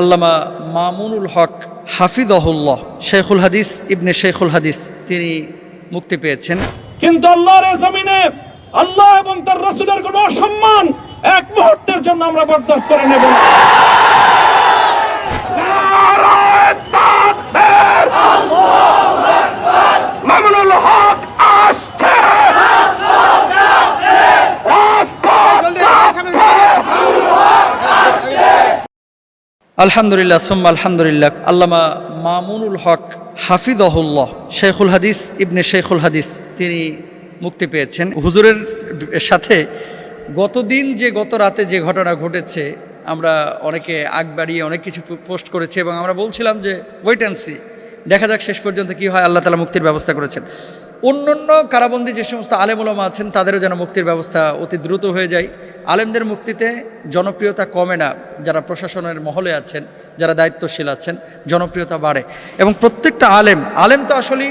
আল্লামা মামুনুল হক হাফিদহুল্লাহ শেখুল হাদিস ইবনে শেখুল হাদিস, তিনি মুক্তি পেয়েছেন কিন্তু আল্লাহর জমিনে আল্লাহ এবং তার রসুলের কোন অসম্মান এক মুহূর্তের জন্য আমরা বরদাস্ত করে নেব না। মামুনুল হক আসছে আলহামদুলিল্লাহ, সুম্মা আলহামদুলিল্লাহ। আল্লামা মামুনুল হক হাফিদহুল্লাহ শেখুল হাদিস, ইবনে শেখুল হাদিস, তিনি মুক্তি পেয়েছেন। হুজুরের সাথে গতদিন যে গত রাতে যে ঘটনা ঘটেছে, আমরা অনেকে আগ বাড়িয়ে অনেক কিছু পোস্ট করেছি এবং আমরা বলছিলাম যে ওয়েট অ্যান্ড সি দেখা যাক শেষ পর্যন্ত কি হয়, আল্লাহ তালা মুক্তির ব্যবস্থা করেছেন। অন্যান্য কারাবন্দী যে সমস্ত আলেমুলামা আছেন, তাদেরও যেন মুক্তির ব্যবস্থা অতি দ্রুত হয়ে যায়। আলেমদের মুক্তিতে জনপ্রিয়তা কমে না, যারা প্রশাসনের মহলে আছেন, যারা দায়িত্বশীল আছেন, জনপ্রিয়তা বাড়ে। এবং প্রত্যেকটা আলেম আলেম তো আসলে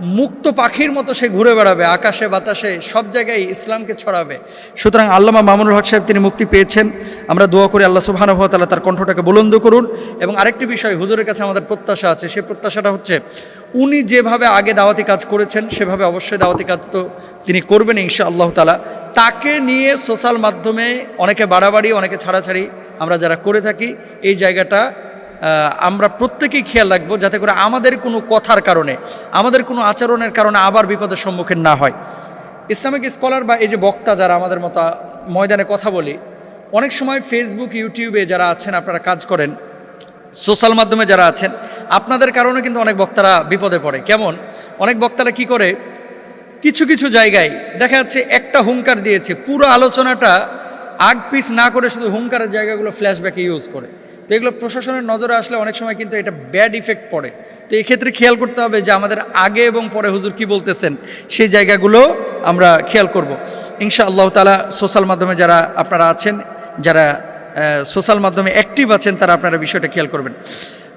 মুক্ত পাখির মতো সে ঘুরে বেড়াবে, আকাশে, বাতাসে, সব জায়গায় ইসলামকে ছড়াবে। সুতরাং আল্লামা মামুনুল হক সাহেব তিনি মুক্তি পেয়েছেন। আমরা দোয়া করি আল্লাহ সুবহানাহু ওয়া তাআলা তার কণ্ঠটাকে বুলন্দ করুন। এবং আরেকটি বিষয়, হুজুরের কাছে আমাদের প্রত্যাশা আছে সেই প্রত্যাশাটা হচ্ছে, উনি যেভাবে আগে দাওয়াতি কাজ করেছেন, সেভাবে অবশ্যই দাওয়াতি কাজ তো তিনি করবেন ইনশা আল্লাহ তালা তাকে নিয়ে সোশ্যাল মাধ্যমে অনেকে বাড়াবাড়ি, অনেকে ছাড়াছাড়ি আমরা যারা করে থাকি, এই জায়গাটা আমরা প্রত্যেকেই খেয়াল রাখব যাতে করে আমাদের কোনো কথার কারণে, আমাদের কোনো আচরণের কারণে আবার বিপদের সম্মুখীন না হয়। ইসলামিক স্কলার বা এই যে বক্তা যারা আমাদের মতো ময়দানে কথা বলি, অনেক সময় ফেসবুক ইউটিউবে যারা আছেন, আপনারা কাজ করেন সোশ্যাল মাধ্যমে যারা আছেন, আপনাদের কারণে কিন্তু অনেক বক্তারা বিপদে পড়ে। কেমন? অনেক বক্তারা কি করে? কিছু কিছু জায়গায় দেখা যাচ্ছে একটা হুঙ্কার দিয়েছে, পুরো আলোচনাটা আগ পিস না করে শুধু হুঙ্কারের জায়গাগুলো ফ্ল্যাশব্যাকে ইউজ করে। তো এগুলো প্রশাসনের নজরে আসলে অনেক সময় কিন্তু এটা ব্যাড ইফেক্ট পড়ে। তো এক্ষেত্রে ক্ষেত্রে খেয়াল করতে হবে যে আমাদের আগে এবং পরে হুজুর কি বলতেছেন, সেই জায়গাগুলো আমরা খেয়াল করব। ইনশা আল্লাহ তালা সোশ্যাল মাধ্যমে যারা আপনারা আছেন, যারা সোশ্যাল মাধ্যমে অ্যাক্টিভ আছেন, তারা আপনারা বিষয়টা খেয়াল করবেন।